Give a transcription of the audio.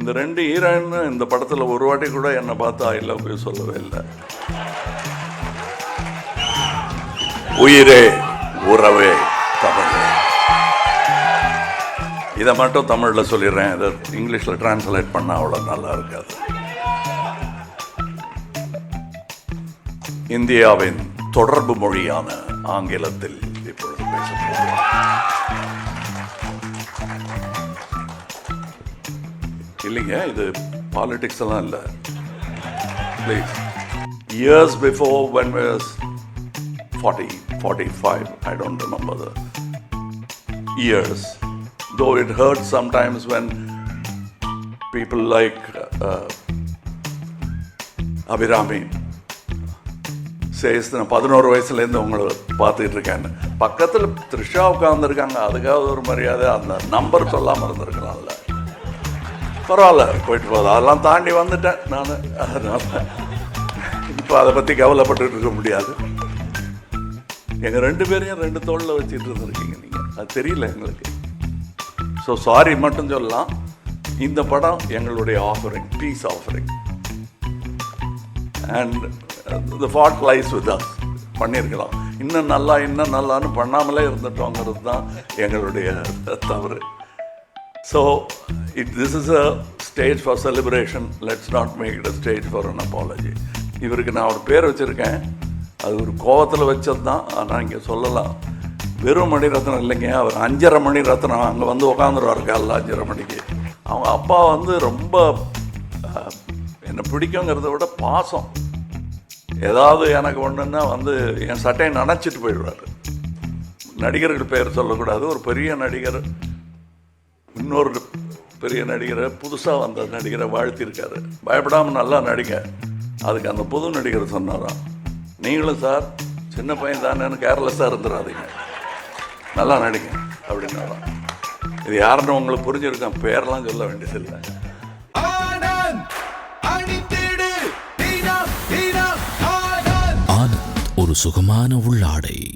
இந்த ரெண்டு ஹீரோயின் இந்த படத்தில் ஒரு வாட்டி கூட என்னை பார்த்து ஐ லவ் யூ சொல்லவே இல்லை. உயிரே உறவே தமிழே இதை மட்டும் தமிழில் சொல்லிடுறேன். இதை இங்கிலீஷில் டிரான்ஸ்லேட் பண்ணால் அவ்வளோ நல்லா இருக்காது. இந்தியாவின் தொடர்பு மொழியான ஆங்கிலத்தில் இப்பொழுது பேசப்போகிறோம் இல்லைங்க இது பாலிடிக்ஸ் எல்லாம் இல்லை. Please years before when was forty forty five I don't remember the years though it hurt sometimes when people like Abirami says நான் பதினோரு வயசுலேருந்து உங்களை பார்த்துட்டு இருக்கேன் பக்கத்தில் த்ரிஷா உட்காந்துருக்காங்க அதுக்காக ஒரு மரியாதை அந்த நம்பர் சொல்லாமல் இருந்திருக்கலாம்ல பரவாயில்ல போயிட்டு போகுது அதெல்லாம் தாண்டி வந்துட்டேன் நான். அதனால் இப்போ அதை பற்றி கவலைப்பட்டுட்டு இருக்க முடியாது. எங்கள் ரெண்டு பேரையும் ரெண்டு தோளில் வச்சுட்டு இருந்திருக்கீங்க நீங்கள் அது தெரியல எங்களுக்கு. ஸோ சாரி மட்டும் சொல்லலாம். இந்த படம் எங்களுடைய offering piece offering and the fault lies with us பண்ணியிருக்கலாம். இன்னும் நல்லா இன்னும் நல்லான்னு பண்ணாமலே இருந்துட்டோங்கிறது தான் எங்களுடைய தவறு. So it this is a stage for celebration let's not make it a stage for an apology இவருக்கு நான் ஒரு பேர் வச்சுருக்கேன். அது ஒரு கோவத்தில் வச்சது தான் ஆனால் இங்கே சொல்லலாம். வெறும் மணிரத்னம் இல்லைங்க. அவர் அஞ்சரை மணி ரத்னம் அங்கே வந்து உட்காந்துருவாரு காலைல அஞ்சரை மணிக்கு. அவங்க அப்பா வந்து ரொம்ப என்னை பிடிக்குங்கிறத விட பாசம். ஏதாவது எனக்கு ஒன்றுன்னா வந்து என் சட்டையை நனைச்சிட்டு போயிடுவார். நடிகர்கள் பெயர் சொல்லக்கூடாது. ஒரு பெரிய நடிகர் இன்னொரு பெரிய நடிகரை புதுசாக வந்த நடிகரை வாழ்த்திருக்காரு பயப்படாமல் நல்லா நடிங்க. அதுக்கு அந்த புது நடிகர் சொன்னாராம் நீங்களும் சார் சின்ன பையன் தானேன்னு கேர்லெஸ்ஸாக இருந்துடாதீங்க. நல்லா நடிங்க அப்படின்னாராம். இது யாருன்னு உங்களுக்கு புரிஞ்சிருக்கேன் பேரெல்லாம் சொல்ல வேண்டியதில்லை. ஆனந்த் ஒரு சுகமான உள்ளாடை.